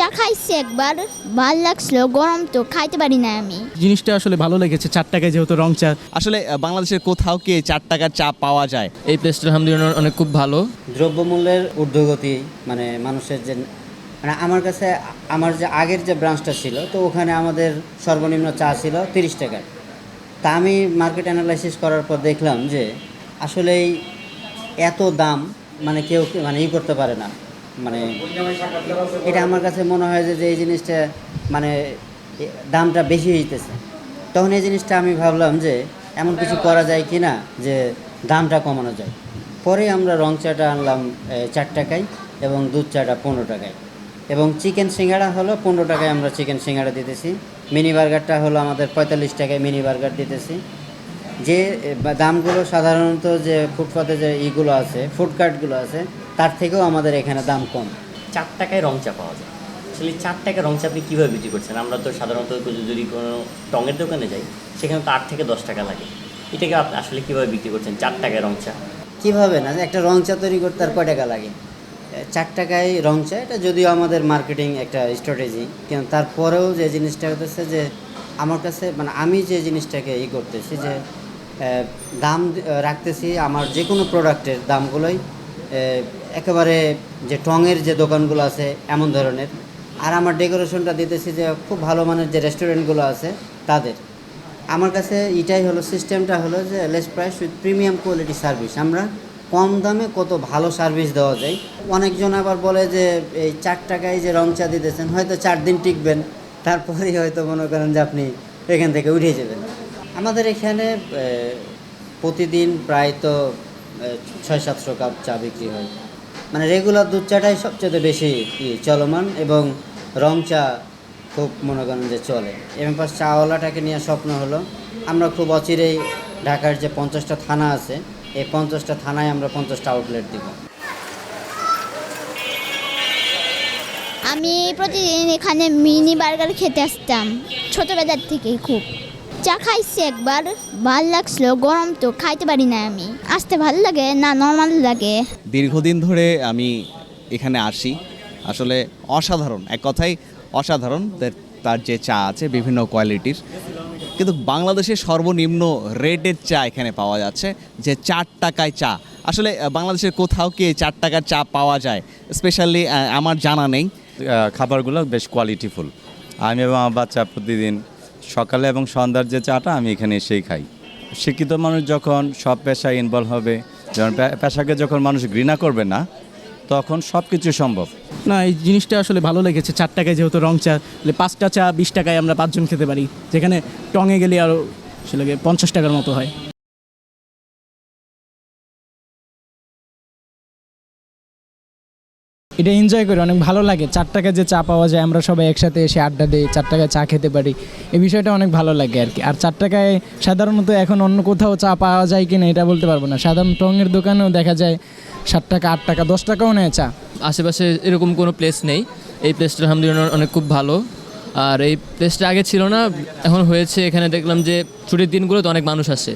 চা খাইছি একবার ভালো লাগছিল গরম তো খাইতে পারি না আমি। জিনিসটা আসলে ভালো লেগেছে চার টাকায় যেহেতু রং চা। আসলে বাংলাদেশের কোথাও কি এই চার টাকার চা পাওয়া যায়? এই প্লেসটা আলহামদুলিল্লাহ অনেক খুব ভালো। দ্রব্যমূল্যের ঊর্ধ্বগতি মানে মানুষের যে মানে আমার কাছে আমার যে আগের যে ব্রাঞ্চটা ছিল তো ওখানে আমাদের সর্বনিম্ন চা ছিল তিরিশ টাকায়। তা আমি মার্কেট অ্যানালাইসিস করার পর দেখলাম যে আসলেই এত দাম মানে কেউ মানে ই করতে পারে না। মানে এটা আমার কাছে মনে হয় যে এই জিনিসটা মানে দামটা বেশি হইতেছে। তখন এই জিনিসটা আমি ভাবলাম যে, এমন কিছু করা যায় কি না, যে দামটা কমানো যায়। পরে আমরা রং চাটা আনলাম চার টাকায় এবং দুধ চাটা পনেরো টাকায়। এবং চিকেন সিঙ্গাড়া হলো পনেরো টাকায় আমরা চিকেন সিঙ্গাড়া দিতেছি। মিনি বার্গারটা হলো আমাদের পঁয়তাল্লিশ টাকায় মিনি বার্গার দিতেছি। যে দামগুলো সাধারণত যে ফুটপাতে যে ইগুলো আছে ফুড কার্টগুলো আছে তার থেকেও আমাদের এখানে দাম কম। চার টাকায় রং চা পাওয়া যায়। আসলে চার টাকায় রং চা আপনি কীভাবে বিক্রি করছেন? আমরা তো সাধারণত যদি কোনো টঙের দোকানে যাই সেখানে তো আট থেকে দশ টাকা লাগে। এটাকে আপনি আসলে কীভাবে বিক্রি করছেন চার টাকায় রং চা? কীভাবে না একটা রং চা তৈরি করতে আর কয় টাকা লাগে? চার টাকায় রং চা এটা যদিও আমাদের মার্কেটিং একটা স্ট্র্যাটেজি কিন্তু তারপরেও যে জিনিসটা হতেছে যে আমার কাছে মানে আমি যে জিনিসটাকে ই করতেছি যে দাম রাখতেছি আমার যে কোনো প্রোডাক্টের দামগুলোই একেবারে যে টঙের যে দোকানগুলো আছে, এমন ধরনের। আর আমার ডেকোরেশনটা দিতেছি যে খুব ভালো মানের যে রেস্টুরেন্টগুলো আছে, তাদের। আমার কাছে এটাই হলো সিস্টেমটা হলো যে less price with premium quality service আমরা কম দামে কত ভালো সার্ভিস দেওয়া যায়। অনেকজন আবার বলে যে, এই চার টাকায় যে রং চা দিতেছেন, হয়তো চার দিন টিকবেন। তারপরেই হয়তো মনে করেন যে আপনি এখান থেকে উঠে যাবেন। আমাদের এখানে প্রতিদিন প্রায় তো ছয় সাতশো কাপ চা বিক্রি হয়। মানে রেগুলার দুধ চাটাই সবচেয়ে বেশি চলমান এবং রং চা খুব মনে করেন যে চলে। এবং পাশ চাওয়ালাটাকে নিয়ে স্বপ্ন হলো, আমরা খুব অচিরেই ঢাকার যে পঞ্চাশটা থানা আছে, এই পঞ্চাশটা থানায় আমরা পঞ্চাশটা আউটলেট দিব। আমি প্রতিদিন এখানে মিনি বার্গার খেতে আসতাম, ছোটবেলার থেকেই খুব। চা খাইছি একবার। ভালো লাগছিল গরম তো খাইতে পারি না আমি। আসতে ভালো লাগে না নর্মাল লাগে? দীর্ঘদিন ধরে আমি এখানে আসি। আসলে অসাধারণ এক কথাই অসাধারণ তার যে চা আছে বিভিন্ন কোয়ালিটির। কিন্তু বাংলাদেশের সর্বনিম্ন রেটের চা এখানে পাওয়া যাচ্ছে যে চার টাকায় চা। আসলে বাংলাদেশের কোথাও কি চার টাকার চা পাওয়া যায়? স্পেশালি আমার জানা নেই। খাবারগুলো বেশ কোয়ালিটিফুল আমি এবং আমার বাচ্চা প্রতিদিন সকালে এবং সন্ধ্যার যে চাটা আমি এখানে এসেই খাই। শিক্ষিত মানুষ যখন সব পেশায় ইনভলভ হবে, যখন পেশাকে যখন মানুষ ঘৃণা করবে না, তখন সব কিছু সম্ভব। না, এই জিনিসটা আসলে ভালো লেগেছে। চার টাকায় যেহেতু রং চা, তাহলে পাঁচটা চা, বিশ টাকায় আমরা পাঁচজন খেতে পারি। যেখানে টঙে গেলে আরও সে লাগে পঞ্চাশ টাকার মতো হয়। এটা এনজয় করি, অনেক ভালো লাগে। চার টাকায় যে চা পাওয়া যায়, আমরা সবাই একসাথে এসে আড্ডা দিই, চার টাকায় চা খেতে পারি। এই বিষয়টা অনেক ভালো লাগে আর কি। আর চার টাকায় সাধারণত এখন অন্য কোথাও চা পাওয়া যায় কি না এটা বলতে পারব না। সাধারণ টঙের দোকানেও দেখা যায় সাত টাকা, আট টাকা, দশ টাকাও নেয় চা। আশেপাশে এরকম কোনো প্লেস নেই। এই প্লেসটা আলহামদুলিল্লাহ অনেক খুব ভালো। আর এই প্লেসটা আগে ছিল না, এখন হয়েছে। এখানে দেখলাম যে ছুটির দিনগুলোতে অনেক মানুষ আসে।